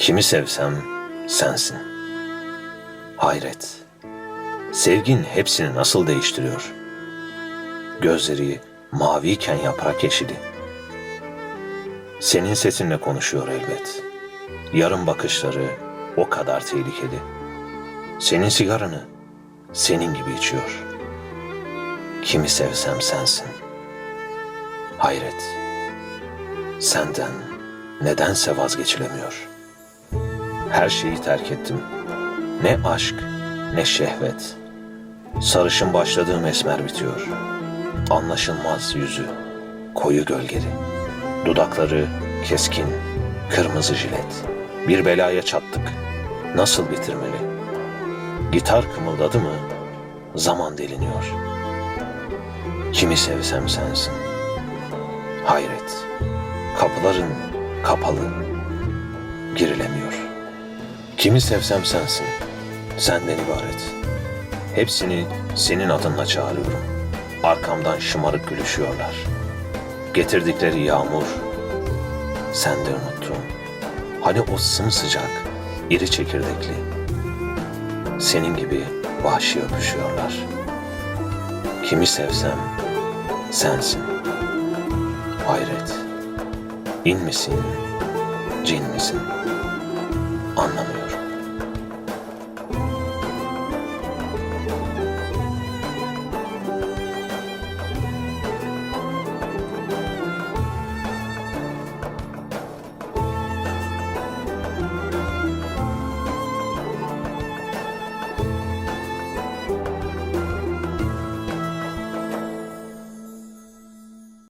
Kimi sevsem sensin. Hayret. Sevgin hepsini nasıl değiştiriyor? Gözleri maviyken yaprak yeşili. Senin sesinle konuşuyor elbet. Yarım bakışları o kadar tehlikeli. Senin sigaranı senin gibi içiyor. Kimi sevsem sensin. Hayret. Senden nedense vazgeçilemiyor. Her şeyi terk ettim. Ne aşk, ne şehvet. Sarışın başladığım esmer bitiyor. Anlaşılmaz yüzü, koyu gölgeli. Dudakları keskin, kırmızı jilet. Bir belaya çattık. Nasıl bitirmeli? Gitar kımıldadı mı zaman deliniyor. Kimi sevsem sensin. Hayret. Kapıların kapalı. Girilemiyor. Kimi sevsem sensin. Senden ibaret. Hepsini senin adınla çağırıyorum. Arkamdan şımarık gülüşüyorlar. Getirdikleri yağmur. Sen de unuttun. Hani o sımsıcak, iri çekirdekli. Senin gibi vahşi öpüşüyorlar. Kimi sevsem sensin. Hayret. İn misin, cin misin?